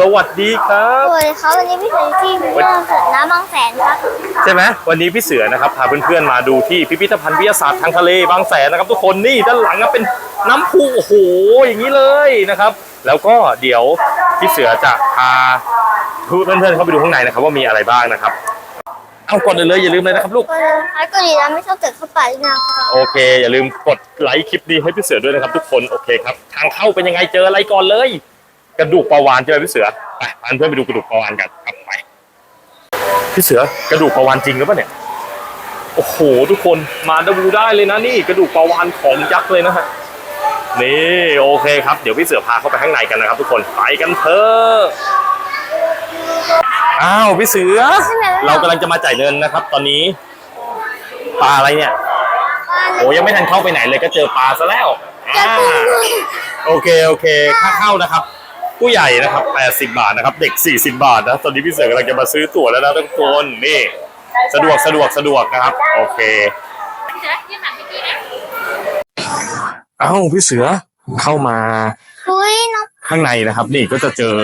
สวัสดีครับ สวัสดีครับวันนี้พี่เสือที่เรื่องสวนน้ำบางแสนครับใช่ไหมวันนี้พี่เสือนะครับพาเพื่อนๆมาดูที่พิพิธภัณฑ์วิทยาศาสตร์ทางทะเลบางแสนนะครับ ทุกคนนี่ด้านหลังเป็นน้ำพุโอ้โหอย่างนี้เลยนะครับ แล้วก็เดี๋ยวพี่เสือจะพาเพื่อนๆเข้าไปดูข้างในนะครับ ว่ามีอะไรบ้างนะครับเอาก่อนเลยอย่าลืมเลยนะครับลูกก็เลยให้ก็ดีแล้วไม่ชอบเกิดเข้าไปนะครับโอเค อย่าลืมกดไลค์คลิปนี้ให้พี่เสือด้วยนะครับ ทุกคนโอเคครับทางเข้าเป็นยังไงเจออะไรก่อนเลย กระดูกปลาวานใช่ไหมพี่เสือไปพาเพื่อนไปดูกระดูกปลาวานกันครับไปพี่เสือกระดูกปลาวานจริงหรือเปล่าเนี่ยโอ้โหทุกคนมาดูได้เลยนะนี่กระดูกปลาวานของยักษ์เลยนะฮะนี่โอเคครับเดี๋ยวพี่เสือพาเข้าไปข้างในกันนะครับ ทุกคนไปกันเถอะอ้าวพี่เสือ เรากำลังจะมาจ่ายเงินนะครับ ตอนนี้ปลาอะไรเนี่ยโอ้ยังไม่ทันเข้าไปไหนเลยก็เจอปลาซะแล้วอ่าโอเคโอเคค่าเข้านะครับ ผู้ใหญ่นะครับ 80 บาทนะครับ เด็ก 40 บาทนะตอนนี้พี่เสือกำลังจะมาซื้อตั๋วแล้วนะทุกคนนี่ สะดวกสะดวกสะดวกนะครับ โอเคเอ้าพี่เสือเข้ามาอุ้ยน้องข้างในนะครับ นี่ก็จะเจอ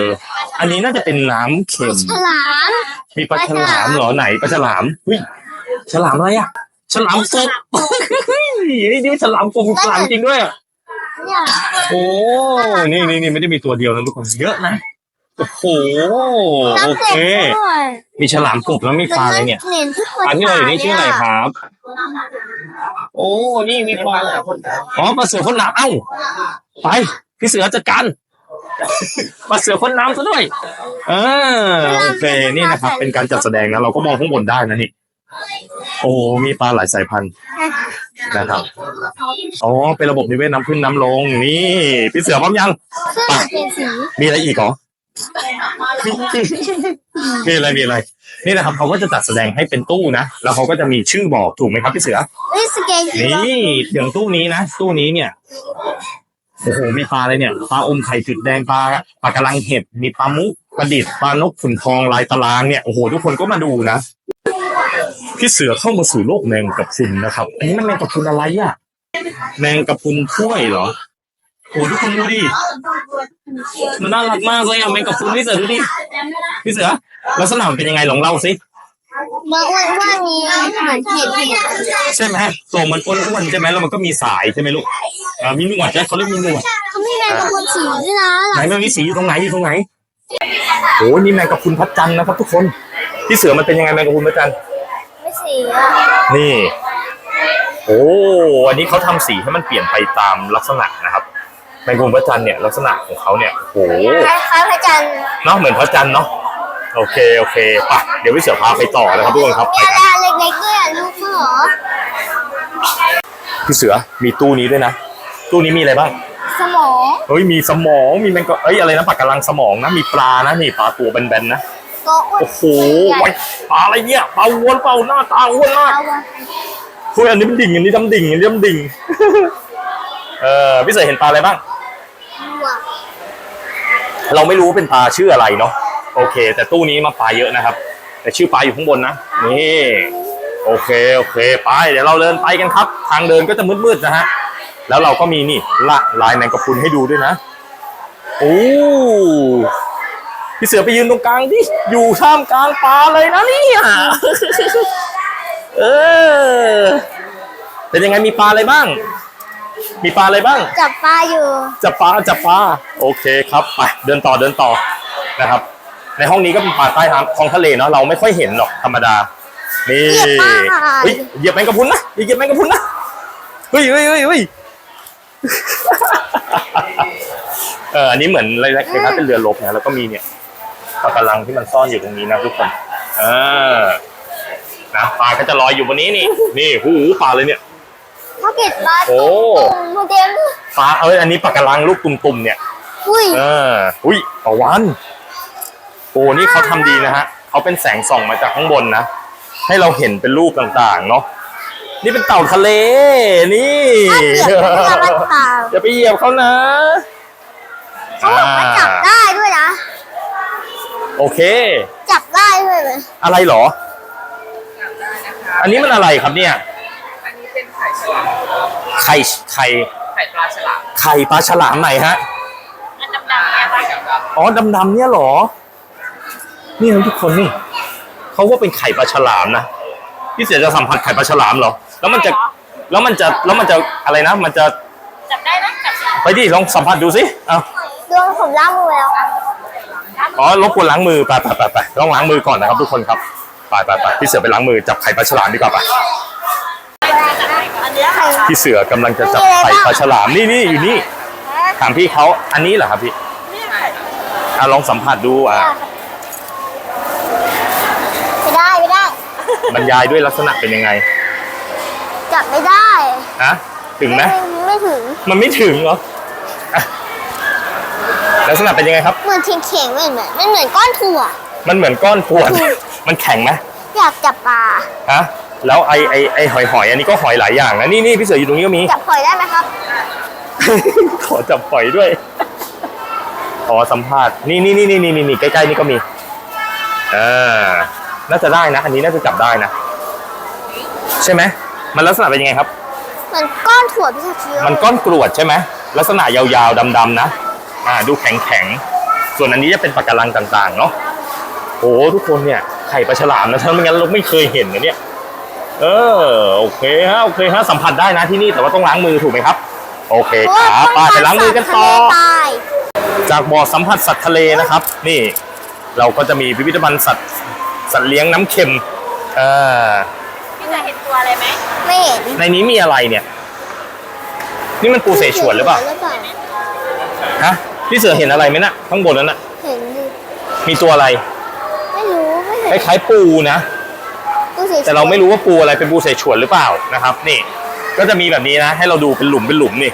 อันนี้น่าจะเป็นน้ำเค็มฉลามมีปลาฉลามเหรอไหนปลาฉลามอุ้ยฉลามอะไรอะฉลามกบนี่นี่ฉลามกบฉลามจริงด้วยอะ เนี่ยโอ้นี่นี่นี่ไม่ได้มีตัวเดียวนะทุกคนเยอะนะโอ้โหโอน้ำเคเด็กด้วยมีฉลามกบแล้วมีปลาอะไรเนี่ยเหรียญที่คนอันนี้อะไรนี่ชื่ออะไรครับ โอ้นี่มีปลาอ๋อปลาเสือพ่นน้ำเอ้าไปพี่เสือจัดการปลาเสือพ่นน้ำซะด้วยเออโอเคนี่นะครับ เป็นการจัดแสดงนะเราก็มองข้างบนได้นะนี่ โอ้มีปลาหลายสายพันธุ์นะครับอ๋อเป็นระบบนิเวศน้ำขึ้นน้ำลงนี่พี่เสือพร้อมยังเสื้อเปลี่ยนสีมีอะไรอีกเหรอมีอะไรมีอะไร นี่นะครับเขาก็จะจัดแสดงให้เป็นตู้นะแล้วเขาก็จะมีชื่อบอกถูกไหมครับพี่เสือเอ้ยสเกตนี่อย่างตู้นี้นะตู้นี้เนี่ยโอ้โหมีปลาอะไรเนี่ยปลาอมไข่จุดแดงปลาปลากระลังเห็ดมีปลามุกประดิษฐ์ปลานกขุนทองลายตารางเนี่ยโอ้โหทุกคนก็มาดูนะ พี่เสือเข้ามาสู่โลกแมงกะพรุนนะครับอันนี้มันแมงกะพรุนอะไรอะแมงกะพรุนถ้วยเหรอโอ้โหทุกคนดูดิมันน่ารักมากเลยอะแมงกะพรุนพี่เสือดูดิพี่เสือลักษณะมันเป็นยังไงลองเล่าสิเมื่อวันว่ามีเหมือนขีดขีดใช่ไหมตัวมันอ้วนๆใช่ไหมแล้วมันก็มีสายใช่ไหมลูกอ่ามีหนวดใช่เขาเรียกมีหนวดเขาไม่แมงกะพรุนสีด้วยนะไหนมันมีสีอยู่ตรงไหนอยู่ตรงไหนโอ้ยนี่แมงกะพรุนพัดจันทร์นะครับทุกคนพี่เสือมันเป็นยังไงแมงกะพรุนพัดจันทร์ไม่ สีอะนี่ โอ้อันนี้เขาทำสีให้มันเปลี่ยนไปตามลักษณะนะครับแมงกะพรุนพัดจันทร์เนี่ยลักษณะของเขาเนี่ยโอ้คล้ายๆพระจันทร์เนาะเหมือนพระจันทร์เนาะโอเคโอเคไปเดี๋ยวพี่เสือพาไปต่อนะครับทุกคนครับไปเนี่ยกันดาเล็กๆด้วยอะลูกเหรอพี่เสือมีตู้นี้ด้วยนะ ตู้นี้มีอะไรบ้าง สมอง เฮ้ยมีสมองมีแมงกะเอ้ยอะไรนะปลากระลังสมองนะมีปลานะนี่ปลาตัวแบนๆนะ ก็อ้วนโอ้โหไว้ปลาอะไรเนี่ยปลาอ้วนเปล่าหน้าตาอ้วนมากเอาวะเฮ้ยอันนี้มันดิ่งอันนี้ดำดิ่งอันนี้ดำดิ่งเออพี่เสือเห็นปลาอะไรบ้างวัวเราไม่รู้เป็นปลาชื่ออะไรเนาะโอเค แต่ตู้นี้มาปลาเยอะนะครับ แต่ชื่อปลาอยู่ข้างบนนะนี่โอเคโอเค ไปเดี๋ยวเราเดินไปกันครับ ทางเดินก็จะมืดๆนะฮะแล้วเราก็มีนี่ละลายแมงกะพรุนให้ดูด้วยนะโอ้ พี่เสือไปยืนตรงกลางดิอยู่ท่ามกลางปลาเลยนะเนี่ยเออเป็นยังไงมีปลาอะไรบ้าง มีปลาอะไรบ้าง จับปลาอยู่ จับปลาจับปลาโอเคครับไปเดินต่อเดินต่อนะครับ ในห้องนี้ก็เป็นปลาใต้น้ำท้องทะเลเนาะเราไม่ค่อยเห็นหรอกธรรมดานี่เหยียบปลาเฮ้ยเหยียบแมงกะพรุนนะอย่าเหยียบแมงกะพรุนนะเฮ้ยเฮ้ยเฮ้ยเฮ้ยเอออันนี้เหมือนอะไรนะคล้ายๆเป็นเรือรบนะแล้วก็มีเนี่ย ปลากระลังที่มันซ่อนอยู่ตรงนี้นะทุกคนเออนะปลาก็จะลอยอยู่บนนี้นี่ นี่หูปลาเลยเนี่ยเขาเก็บปลาโอ้ ตุ่มโมเดลปลาเอ้ยอันนี้ปลากระลังลูกตุ่มๆเนี่ย อุ้ยเอออุ้ยปลาวันโอ้นี่เขาทำดีนะฮะเขาเป็นแสงส่องมาจากข้างบนนะ ให้เราเห็นเป็นรูปต่างๆ เนาะนี่เป็นเต่าทะเล นี่ถ้าเกิดไม่รับปลาอย่าไปเหยียบเขานะเขาบอกว่าจับได้ด้วยนะ โอเค จับได้ด้วยเลยอะไรเหรออันนี้มันอะไรครับเนี่ย อันนี้เป็นไข่ฉลามไข่ไข่ไข่ปลาฉลามไข่ปลาฉลามไหนฮะ อันดำๆเนี่ยไข่ดำอ๋อดำๆเนี่ยเหรอ นี่นะทุกคนนี่เขาว่าเป็นไข่ปลาฉลามนะพี่เสียจะสัมผัสไข่ปลาฉลามเหรอ แล้วมันจะแล้วมันจะแล้วมันจะอะไรนะ มันจะจับได้นะจับสิไปดิลองสัมผัสดูสิเอาโดนผมล้างมือแล้ว อ๋อรบกวนล้างมือไปไปไปไปต้องล้างมือก่อนนะครับทุกคนครับไปไปไปพี่เสือไปล้างมือจับไข่ปลาฉลามดีกว่าไปอันเนี้ยไข่พี่เสือกำลังจะจับไข่ปลาฉลามนี่นี่อยู่นี่ถามพี่เขาอันนี้เหรอครับพี่นี่ไข่อะลองสัมผัสดูอะไม่ได้ไม่ได้บรรยายด้วยลักษณะเป็นยังไง จับไม่ได้ฮะถึงไหมไม่ถึง มันไม่ถึงเหรออะ ลักษณะเป็นยังไงครับ เหมือนเข่งเข่งๆเหมือนเหมือนมันเหมือนก้อนถั่ว มันเหมือนก้อนพวนมันแข็งไหมอยากจับปลาฮะแล้วไอไอไอหอยหอยอันนี้ก็หอยหลายอย่างนะนี่นี่พี่เสืออยู่ตรงนี้ก็มี จับหอยได้ไหมครับ ขอจับหอยด้วยขอสัมภาษณ์นี่นี่นี่นี่นี่นี่ใกล้ๆนี่ก็มีอ่าน่าจะได้นะ อันนี้น่าจะจับได้นะ ใช่ไหมมันลักษณะเป็นยังไงครับเหมือนก้อนถั่วพิซซ่าเคียวมันก้อนกรวดใช่ไหมลักษณะยาวๆดำๆนะ อ่าดูแข็งๆส่วนอันนี้จะเป็นปะการังต่างๆเนาะโอ้ทุกคนเนี่ยไข่ปลาฉลามนะถ้าไม่งั้นเราไม่เคยเห็นนะเนี่ยเออโอเคฮะโอเคฮะสัมผัสได้นะที่นี่แต่ว่าต้องล้างมือถูกไหมครับ โอเคครับไปไปล้างมือกันต่อตายจากบ่อสัมผัสสัตว์ทะเลนะครับ นี่ เราก็จะมีพิพิธภัณฑ์สัตว์สัตว์เลี้ยงน้ำเค็มเออพี่จะเห็นตัวอะไรไหมไม่เห็นในนี้มีอะไรเนี่ย นี่มันปูเสฉวนหรือเปล่าหรือเปล่าฮะ พี่เสือเห็นอะไรไหมน่ะข้างบนนั้นน่ะ เห็นดิมีตัวอะไรไม่รู้ไม่คเห็นล้ายๆปูนะดูสิแต่เราไม่รู้ว่าปูอะไรเป็นปูเสฉวนหรือเปล่านะครับ นี่ ก็จะมีแบบนี้นะ ให้เราดูเป็นหลุมเป็นหลุมนี่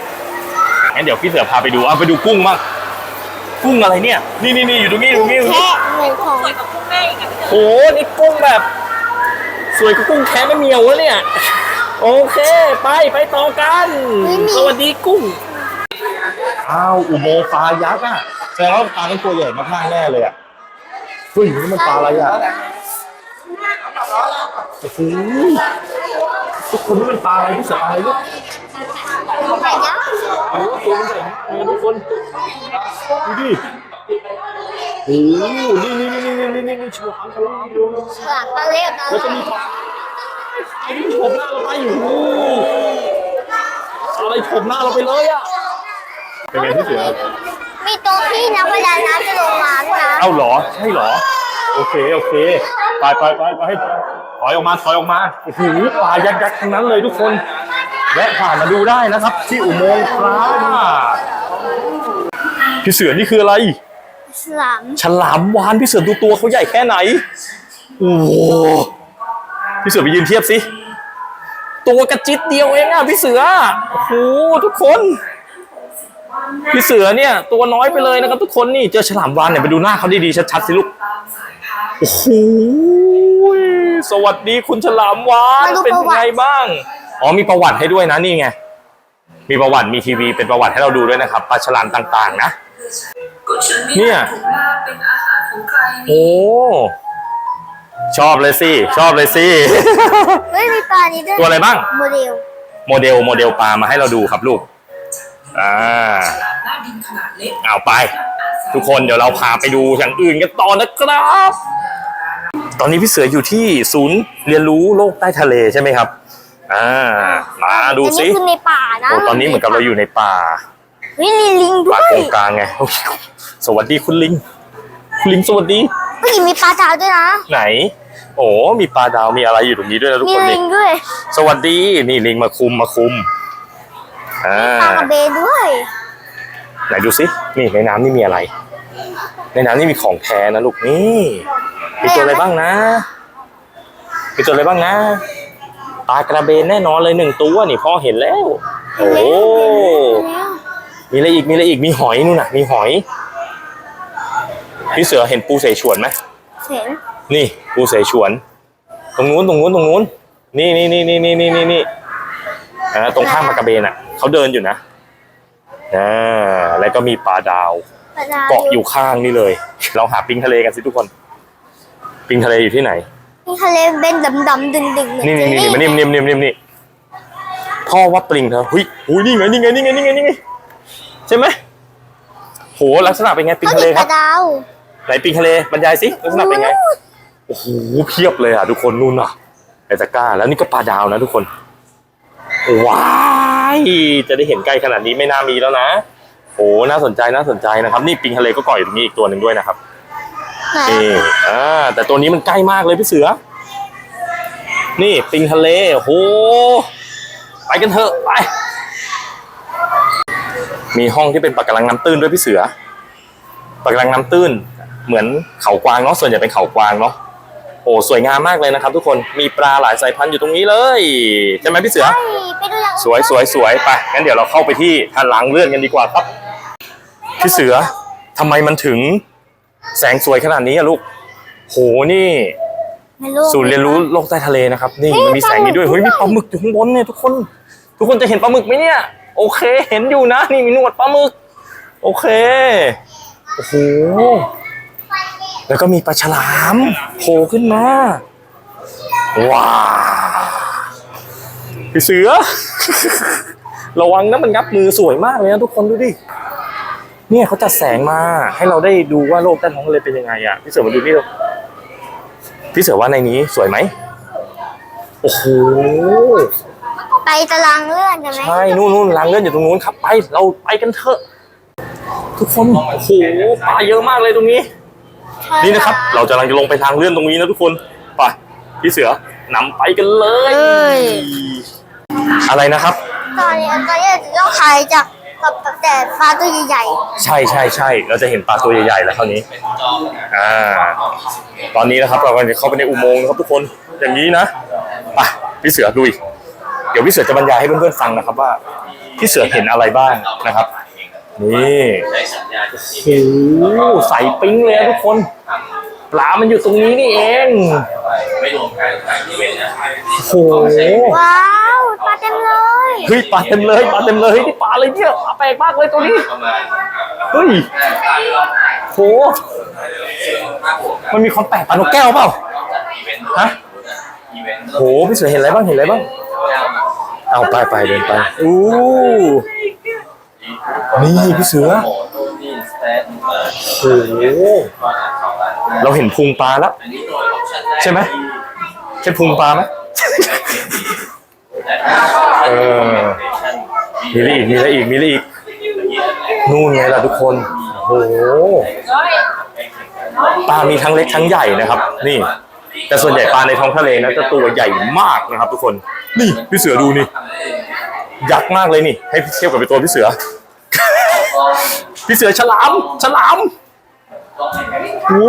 งั้นเดี๋ยวพี่เสือพาไปดูเอาไปดูกุ้งบ้างกุ้งอะไรเนี่ย นี่นี่นี่อยู่ตรงนี้อยู่ตรงนี้อยู่ตรงนี้แค่เหมือนของสวยกับกุ้งแม่อีกอะพี่เต๋อโหนี่กุ้งแบบ สวยกับกุ้งแค่ไม่เมียววะเนี่ย โอเค ไปไปต่อกัน สวัสดีกุ้ง อ้าวอุโมงค์ปลายักษ์อะแสดงว่าปลาเป็นตัวใหญ่มากๆแน่เลยอะเฮ้ยนี่มันปลาอะไรอะโอ้โหทุกคนนี่มันปลาอะไรที่เสือปลาอะไรลูกไข่ยักษ์โอ้โหตัวมันใหญ่มากเลยทุกคนดูดิโอ้โหนี่นี่นี่นี่นี่นี่นี่ฉลามฉลามดูฉลามปลาเล็กปลาแล้วก็มีปลาไอ้นี่โฉบหน้าเราไปอยู่ อะไรโฉบหน้าเราไปเลยอะ เป็นไงพี่เสือมีตรงที่นักประดาน้ำจะลงมาด้วยนะเอ้าเหรอใช่เหรอ โอเคโอเคไปไปไปไปถอยออกมาถอยออกมาโอ้โหปลายักษ์ยักษ์ทั้งนั้นเลยทุกคนแวะผ่านมาดูได้นะครับ ที่อุโมงค์ปลาพี่เสือนี่คืออะไรฉลามฉลามวานพี่เสือดูตัวเขาใหญ่แค่ไหนโอ้โหพี่เสือไปยืนเทียบสิตัวกระจิตเดียวเองอะพี่เสือโอ้โหทุกคน พี่เสือเนี่ย ตัวน้อยไปเลยนะครับทุกคนนี่เจอฉลามวานเนี่ยไปดูหน้าเขาดีๆชัดๆสิลูกโอ้โหสวัสดีคุณฉลามวานเป็นยังไงบ้าง อ๋อมีประวัติให้ด้วยนะนี่ไงมีประวัติมีทีวีเป็นประวัติให้เราดูด้วยนะครับปลาฉลามต่างๆ นะเนี่ยโอ้ชอบเลยสิชอบเลยสิเฮ้ยมีปลานี้ด้วยตัวอะไรบ้าง โมเดล โมเดลโมเดลปลามาให้เราดูครับลูก อ่าเอาไป ทุกคนเดี๋ยวเราพาไปดูอย่างอื่นกันต่อนะครับ ตอนนี้พี่เสืออยู่ที่ศูนย์เรียนรู้โลกใต้ทะเลใช่ไหมครับ อ่า มาดูสิอันนี้คือในป่านะโอ้ตอนนี้เหมือนกับเราอยู่ในป่าเฮ้ยมีลิงด้ป่าวยโกงกลางไงโอ้ยสวัสดีคุณลิงคุณลิงสวัสดีเฮ้ยมีปลาดาวด้วยนะ ไหน โอ้มีปลาดาวมีอะไรอยู่ตรงนี้ด้วยนะทุกมีคนลินี่งด้วย สวัสดีนี่ลิงมาคุมมาคุม อ่าปลากระเบนด้วยไหนดูสินี่ในน้ำนี่มีอะไร ในน้ำนี่มีของแท้นะลูกนี่มีตัวอะไรบ้างนะมีตัวอะไรบ้างนะปลากระเบนแน่นอนเลยหนึ่งตัวนี่พ่อเห็นแล้ว โอ้มีอะไรอีกมีอะไรอีกมีหอยนู่นน่ะ มีหอยพี่เสือเห็นปูเสฉวนไหมเห็นนี่ปูเสฉวน ตรงนู้นตรงนู้นตรงนู้น นี่นี่นี่นี่นี่นี่นี่นี่อ่าตรงข้ามปลากระเบนอะ เขาเดินอยู่นะอ่าแล้วก็มีปลาดาวปลาดาวเกาะอยู่ข้างนี่เลย เราหาปิงทะเลกันสิทุกคน ปิงทะเลอยู่ที่ไหนมีทะเลเบนดำๆดึงๆเหมือนนี่นี่นี่มานี่นี่นี่นี่นี่พ่อว่าปลิงเธอหุ้ยหุ้ยนี่ไงนี่ไงนี่ไงนี่ไงนี่ไงใช่ไหมโหลักษณะเป็นไงปิงเขาทะเลติดคกรับระดาวไหนปิงทะเลบรรยายสิลักษณะเป็นไงโอ้โหเพียบเลยอะทุกคนนู่นอะไอตะกร้า แล้วนี่ก็ปลาดาวนะทุกคนว้าย จะได้เห็นใกล้ขนาดนี้ไม่น่ามีแล้วนะโอ้น่าสนใจน่าสนใจนะครับ นี่ปิงทะเลก็เกาะอยู่ตรงนี้อีกตัวหนึ่งด้วยนะครับไหนนี่อ่าแต่ตัวนี้มันใกล้มากเลยพี่เสือ นี่ปิงทะเลโอ้โหไปกันเถอะไปมีห้องที่เป็นปะการังน้ำตื้นด้วยพี่เสือปะการังน้ำตื้น เหมือนเขากวางเนาะส่วนใหญ่เป็นเขากวางเนาะ โอ้สวยงามมากเลยนะครับ ทุกคนมีปลาหลายสายพันธุ์อยู่ตรงนี้เลยใช่ไหมพี่เสือ ไปไปดูอย่างอื่นสวยสวยสวยไปงั้นเดี๋ยวเราเข้าไปที่ท่านล้างเลือดกันดีกว่าครับพี่เสือทำไมมันถึงแสงสวยขนาดนี้อะลูก โหนี่ ไม่รู้ ศูนย์เรียนรู้โลกใต้ทะเลนะครับ นี่เฮ้ยมันมีแสงนี้ด้วยปลาหมึก เฮ้ยมีด้วยปลาหมึกอยู่ข้างบนเนี่ยทุกคน ทุกคนจะเห็นปลาหมึกไหมเนี่ย โอเค เห็นอยู่นะ นี่มีหนวดปลาหมึก โอเคโอ้โห แล้วก็มีปลาฉลามโผล่ขึ้นมาว้าวพี่เสือ ระวังนะมันงับมือสวยมากเลยนะทุกคนดูดิเนี่ยเขาจัดแสงมาให้เราได้ดูว่าโลกใต้ท้องทะเลเป็นยังไงอะพี่เสือมาดูนี่เร็วพี่เสือว่าในนี้สวยไหมโอ้โหไปตารางเลื่อนกันไหมใช่นู่นนู่นรางเลื่อนอยู่ตรงนู้นครับไป เราไปกันเถอะ ทุกคนโอ้โหปลาเยอะมากเลยตรงนี้ นี่นะครับ เราจะกำลังจะลงไปทางเลื่อนตรงนี้นะทุกคนไปพี่เสือนำไปกันเลยอะไรนะครับ ตอนนี้ตอนนี้จะต้องขายจากกับกับแต่ปลาตัวใหญ่ใช่ใช่ใช่เราจะเห็นปลาตัวใหญ่ๆแล้วคราวนี้อ่าตอนนี้นะครับเรากำลังจะเข้าไปในอุโมงค์นะครับทุกคนอย่างนี้นะไปพี่เสือดุยเดี๋ยวพี่เสือจะบรรยายให้เพื่อนๆฟังนะครับว่าพี่เสือเห็นอะไรบ้างนะครับ นี่โอ้โหใสปิ้งเลยนะทุกคน ปลามันอยู่ตรงนี้นี่เองไม่รวมการถ่ายอีเวนต์นะโอ้โหๆว้าวปลาเต็มเลยเฮ้ยปลาเต็มเลยปลาเต็มเลยเฮ้ยนี่ปลาอะไรเนี่ยปลาแปลกมากเลยตัวนี้ประมาณเฮ้ยโหมันมีความแปลกปลานกแก้วเปล่าอีเวนต์ฮะอีเวนต์โหพี่เสือเห็นอะไรบ้างเห็นอะไรบ้างเอาไปไปเดินไปอู้ นี่พี่เสือโหนี่สแตนเปิดโอ้โหเราเห็นพุงปลาแล้ว ใช่ไหมใช่พุงปลาไหมเออมีอะไรอีกมีอะไรอีกมีอะไรอีกนู่นไงล่ะทุกคนโอ้โหปลามีทั้งเล็กทั้งใหญ่นะครับ นี่ แต่ส่วนใหญ่ปลาในท้องทะเลนะจะตัวใหญ่มากนะครับ ทุกคน นี่พี่เสือดูนี่ ยักษ์มากเลยนี่ ให้เทียบกับเป็นตัวพี่เสือ พี่เสือฉลาม ฉลามโอ้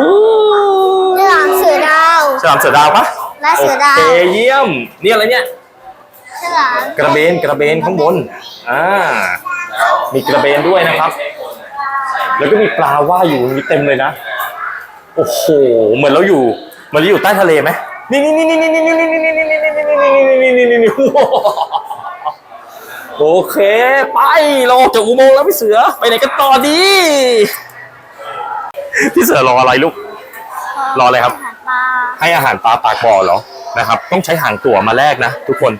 ฉลามเสือดาวฉลามเสือดาวปะและเสือดาวโอเคเยี่ยม นี่อะไรเนี่ย ฉลามกระเบนกระเบนข้างบน อ่า มีกระเบนด้วยนะครับ แล้วก็มีปลาว่ายอยู่ตรงนี้เต็มเลยนะ โอ้โห เหมือนเราอยู่เหมือนเราอยู่ใต้ทะเลไหมนี่นี่นี่นี่นี่นี่นี่นี่นี่นี่นี่นี่นี่นี่นี่นี่นี่ โอเค ไปเราออกจากอุโมงค์แล้วพี่เสือ ไปไหนกันต่อดี พี่เสือรออะไรลูก รออะไรครับอาหารปลาให้อาหารปลาปากบ่อเหรอนะครับ ต้องใช้หางตั๋วมาแลกนะทุกคน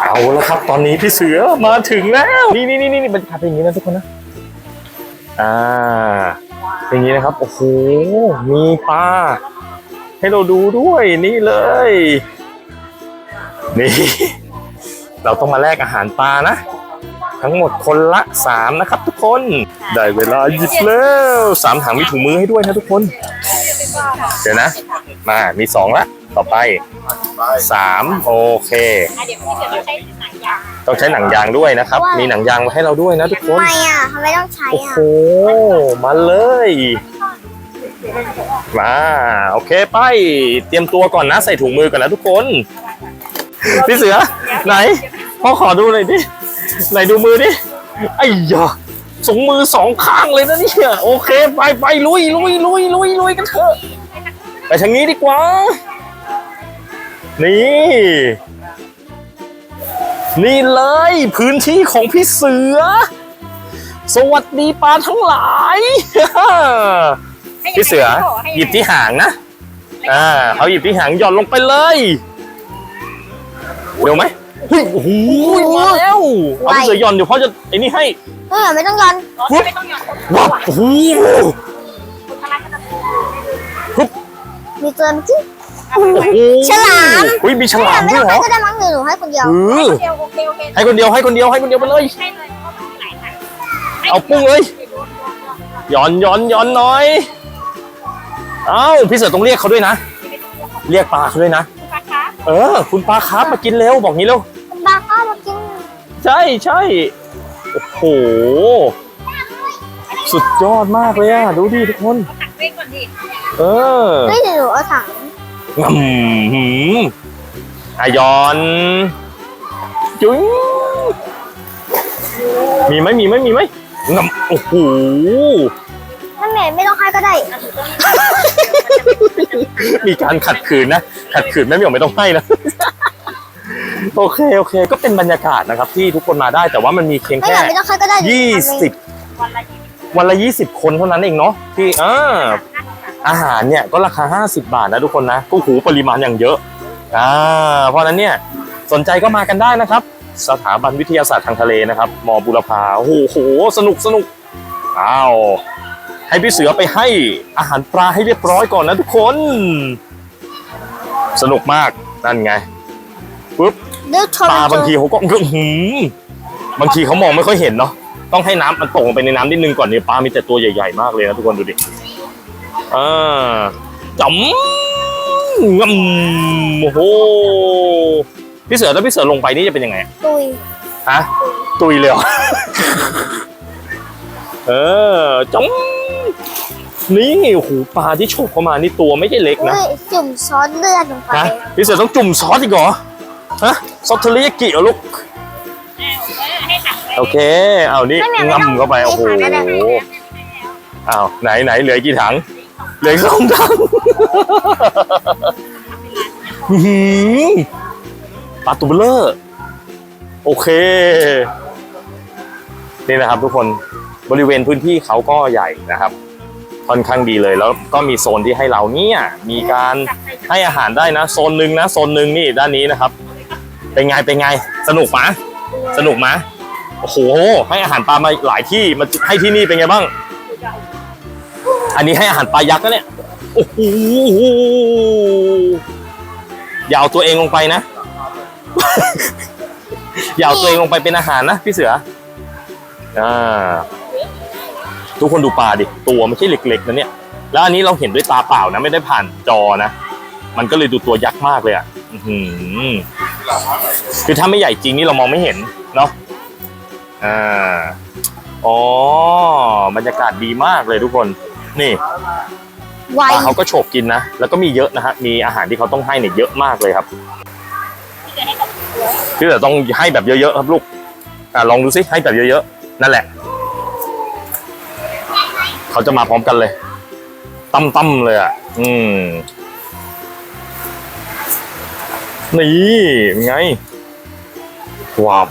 เอาแล้วครับ ตอนนี้พี่เสือมาถึงแล้ว นี่นี่นี่นี่บรรยากาศเป็นอย่างนี้นะทุกคนนะอ่าเป็นอย่างนี้นะครับโอ้โหมีปลาให้เราดูด้วยนี่เลย นี่ เราต้องมาแลกอาหารปลานะ ทั้งหมดคนละสามนะครับทุกคน ได้เวลาหยิบแล้วสามถังมีถุงมือให้ด้วยนะทุกคน เดี๋ยวนะ มา มีสองละ ต่อไปสามโอเคอะเดี๋ยวพี่เสือจะใช้หนังยางต้องใช้หนังยางด้วยนะครับ มีหนังยางมาให้เราด้วยนะทุกคทำนไมอะทำไมต้องใช้โอ้โหอะมาเลย มา โอเคไป เตรียมตัวก่อนนะ ใส่ถุงมือก่อนนะทุกคน พี่เสือ ไหนพ่อขอดูหน่อยดิไหนดูมือดิไอ้ยาสองมือสองข้างเลยนะเนี่ยโอเค ไปไปลุยลุยลุยลุยลุยกันเถอะไปทางนี้ดีกว่า นี่ นี่เลยพื้นที่ของพี่เสือ สวัสดีปลาทั้งหลายพี่เสือ หยิบที่หางนะอ่าเขาหยิบที่หางหย่อนลงไปเลยเร็วไหม เฮ้ยโอ้โหมาแล้วเอาพี่เสือหย่อนเดี๋ยวพ่อจะไอ้นี่ให้เออไม่ต้องย้อนรถไม่ต้องหย่อนว้าวโอ้โหคุณพลังก็จะมีตัวมันจิ๊บโอ้โหฉลามเฮ้ยมีฉลามไม่ด้วต้ยองเหรอให้ก็ได้มั้งหรือหนูให้คนเดียวเออเดียวโอเคโอเคให้คนเดียวให้คนเดียวให้คนเดียวไปเลยใช่เลยเพราะมันมีหลายพันเอาปุ้งเลยหย่อนหย่อนหย่อนหน่อยเอ้าพี่เสือต้องเรียกเขาด้วยนะ เรียกปลาเขาด้วยนะคุณปลาคะ เออ คุณปลาครับมากินเร็วบอกงี้เร็วคุณป้าก็มากินใช่ใช่โอ้โห สุดยอดมากเลยอะดูดิทุกคนเอาถังเว้ก่อนดิเออเฮ้ยเดี๋ยวหนูเอาถังงำหืมอายอน จุ๊ยมีไหมมีไหมมีไหมงำโอ้โหนั่นแม่ไม่ต้องให้ก็ได้มีการขัดขืนนะ ขัดขืนแม่เหมียวไม่ต้องให้นะ โอเคโอเค ก็เป็นบรรยากาศนะครับ ที่ทุกคนมาได้แต่ว่ามันมีเพียงไม่แค่หนูไม่ต้องให้ก็ได้ยี่สิบวันละยี่สิบวันละยี่สิบคนเท่านั้นเองเนาะที่อ่าอาหารเนี่ยก็ราคา50บาทนะทุกคนนะก็หูปริมาณอย่างเยอะอ่าเพราะฉะนั้นเนี่ยสนใจก็มากันได้นะครับ สถาบันวิทยาศาสตร์ทางทะเลนะครับมอบุรพาโอ้โหโหสนุกสนุกอ้าว ให้พี่เสือไปให้อาหารปลาให้เรียบร้อยก่อนนะทุกคน สนุกมากนั่นไงปุ๊บเดี๋ยวชนปลาบางทีเขาก็อื้อหือบางทีเขามองไม่ค่อยเห็นเนาะต้องให้น้ำมันตกลงไปในน้ำนิดนึงก่อนเนี่ยปลามีแต่ตัวใหญ่ๆมากเลยนะทุกคนดูดิอ่าจ๋ำงำโอ้โหพี่เสือถ้าพี่เสือลงไปนี่จะเป็นยังไงอะตุยฮะตุยเลยเหรอ เออจ๋ำ นี่โอ้โหปลาที่โฉบเข้ามานี่ตัวไม่ใช่เล็กนะเฮ้ยจุ่มซอสเลือดลงไปฮะพี่เสือต้องจุ่มซอสอีกเหรอฮะซอสเทอริยากิเหรอลูกให้ถังไว้โอเคเอานี่งำเข้าไปโอ้โหอ้าวไหนไหนเหลือกี่ถังเหลืออกสองถังอื้อหือปลาตัวเบลอร์โอเค นี่นะครับทุกคนบริเวณพื้นที่เขาก็ใหญ่นะครับ ค่อนข้างดีเลย แล้วก็มีโซนที่ให้เราเนี่ยมีการให้อาหารได้นะโซนหนึ่งนะโซนหนึ่งนี่ด้านนี้นะครับ เป็นไงเป็นไงสนุกไหมสนุกไหมโอ้โหให้อาหารปลามาหลายที่มาให้ที่นี่เป็นไงบ้าง อันนี้ให้อาหารปลายักษ์นะเนี่ยโอ้โหอย่าเอาตัวเองลงไปนะอย่าเอาตัวเองลงไปเป็นอาหารนะพี่เสืออ่า ทุกคนดูปลาดิตัวไม่ใช่เล็กๆนะเนี่ยแล้วอันนี้เราเห็นด้วยตาเปล่านะไม่ได้ผ่านจอนะ มันก็เลยดูตัวยักษ์มากเลยอะอื้อหือคือถ้าไม่ใหญ่จริงนี่เรามองไม่เห็นเนาะอ่าอ๋อบรรยากาศดีมากเลยทุกคน นี่ไวปลาเขาก็โฉบกินนะ แล้วก็มีเยอะนะฮะ มีอาหารที่เขาต้องให้เนี่ยเยอะมากเลยครับพี่แต่ต้องให้แบบเยอะๆครับลูกอ่าลองดูสิให้แบบเยอะๆ นั่นแหละ เขาจะมาพร้อมกันเลยตั้มๆเลยอะ อืม นี่ไงว้าว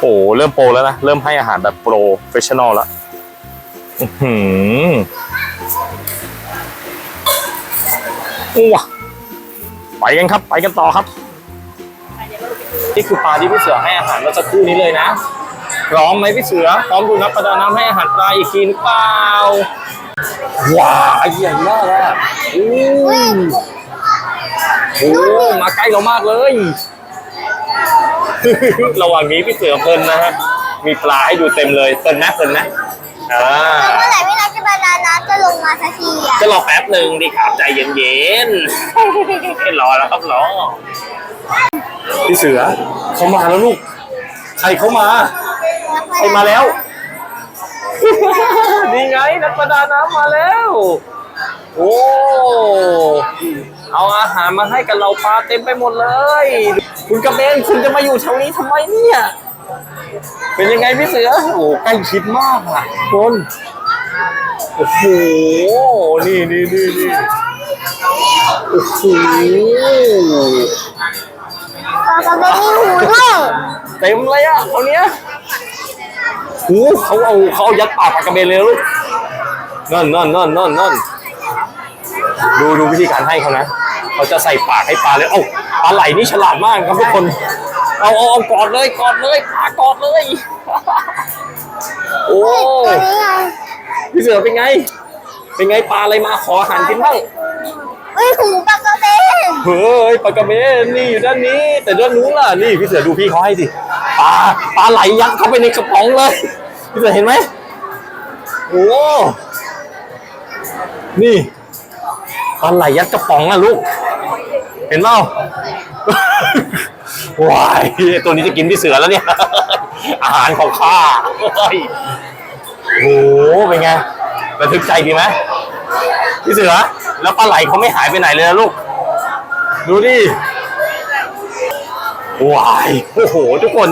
โอ้เริ่มโปรแล้วนะ เริ่มให้อาหารแบบโปรเฟชชั่นอลแล้วอื้อหือว้าไปกันครับ ไปกันต่อครับ นี่คือปลาที่พี่เสือให้อาหารเมื่อสักครู่นี้เลยนะ ร้อมไหมพี่เสือพร้อมดูนักประดาน้ำให้อาหารปลาอีกทีหรือเปล่าว้าวใหญ่มากอะโอ้โหมาใกล้เรามากเลย ระหว่างนี้พี่เสือเพลินนะฮะมีปลาให้ดูเต็มเลยเพลินนะเพลินนะอ่าเมื่อไหร่พี่นัทจะบานาน้ำจะลงมาสักทีอะจะรอแป๊บหนึ่งดิครับใจเย็นๆรอแล้วครับรอพี่เสือเขามาแล้วลูกใครเขามา ใครมาแล้ว นี่ไงนักประดาน้ำมาแล้ว โอ้ เอาอาหารมาให้กับเราปลาเต็มไปหมดเลย คุณกระเบนคุณจะมาอยู่แถวนี้ทำไมเนี่ย เป็นยังไงพี่เสือ โอ้ใกล้ชิดมากอะคนโอ้โห นี่นี่นี่นี่โอ้โหปลากระเบนมีหูด้วยเต็มเลยอะเอาเนี้ย โอ้เขาเอาเขาเอายัดปากปลากระเบนเลยนะลูกนั่นนั่นนั่นนั่นนั่นดูดูวิธีการให้เขานะเเขาจะใส่ปากให้ปลาเลยเอ้าปลาไหลนี่ฉลาดมากครับทุกคน เอาเอาเอากอดเลยกอดเลยปลากอดเลย โอ้ตัวนี้ไงพี่เสือเป็นไง เป็นไงปลาอะไรมาขออาหารกินบ้าง เฮ้ยหูปลากระเบนเฮ้ยปลากระเบนนี่อยู่ด้านนี้ แต่ด้านนู้นล่ะนี่พี่เสือดูพี่เขาให้สิปลาปลาไหลยัดเข้าไปในกระป๋องเลยพี่เสือเห็นไหมโอ้นี่ปลาไหลยัดกระป๋องอะลูก เห็นเปล่าว้ายตัวนี้จะกินพี่เสือแล้วเนี่ย อาหารของข้าโอ้โหเป็นไงระทึกใจดีไหม พี่เสือ แล้วปลาไหลเขาไม่หายไปไหนเลยนะลูก ดูดิว้ายโอ้โห ทุกคน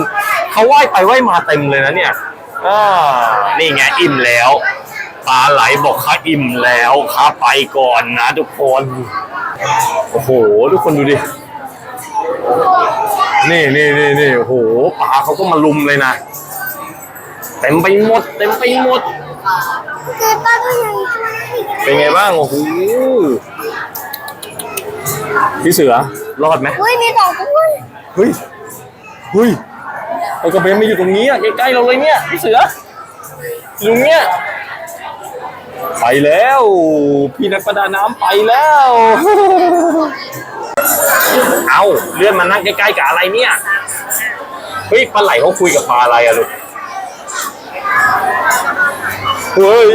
เขาว่ายไปว่ายมาเต็มเลยนะเนี่ยอ่านี่ไงอิ่มแล้วปลาไหลบอกข้าอิ่มแล้วข้าไปก่อนนะทุกคนโอ้โห ทุกคนดูดินี่นี่นี่นี่โอ้โหปลาเขาก็มาลุมเลยนะเต็มไปหมด เต็มไปหมด คือปลาตัวใหญ่ด้วยเป็นไงบ้างโอ้โหพี่เสือรอดไหมเฮ้ยมีสองตัวเฮ้ยเฮ้ยปลากระเบนมาอยู่ตรงนี้อะใกล้ๆเราเลยเนี่ยพี่เสืออยู่ตรงเนี้ยไปแล้ว พี่นักประดาน้ำไปแล้ว เอาเลื่อนมานั่งใกล้ๆกับอะไรเนี่ยเฮ้ยปลาไหลเขาคุยกับปลาอะไรอะลูก เฮ้ย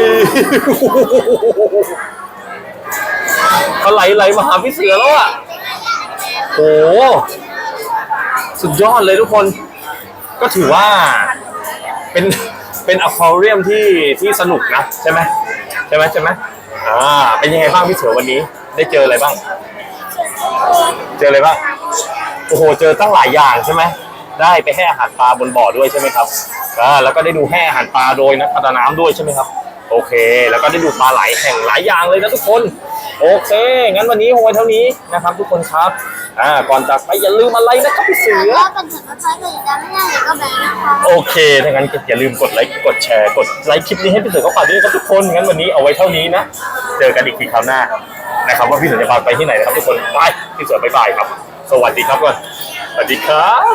ปลาไหลไหลมาหาพี่เสือแล้วอะโอ้สุดยอดเลยทุกคน ก็ถือว่าเป็นเป็นอควาเรียมที่ที่สนุกนะ ใช่ไหมใช่ไหมใช่ไหมอ่าเป็นยังไงบ้างพี่เสือวันนี้ ได้เจออะไรบ้าง เจออะไรบ้างโอ้โหเจอตั้งหลายอย่างใช่ไหมได้ไปให้อาหารปลาบนบ่อด้วยใช่ไหมครับ อ่าแล้วก็ได้ดูให้อาหารปลาโดยนักประดาน้ำด้วยใช่ไหมครับ โอเค แล้วก็ได้ดูปลาไหลแห่งหลายอย่างเลยนะทุกคน โอเค งั้นวันนี้โไว้เท่านี้นะครับ ทุกคนครับ อ่า ก่อนจากไปอย่าลืมอะไรนะครับพี่เสือ แล้วเป็นถึงก็ใช้แต่จะไม่ได้เลยก็แบ่งนะคะ โอเคถ้างั้นก็อย่าลืมกดไลค์ กดแชร์ กดไลค์คลิปนี้ให้พี่เสือเขาฝากด้วยนะครับทุกคน งั้นวันนี้เอาไว้เท่านี้นะ เจอกันอีกทีคราวหน้านะครับว่าพี่เสือจะพาไปที่ไหนนะครับทุกคน ไป พี่เสือบ๊ายบายครับ สวัสดีครับก่อน สวัสดีครับ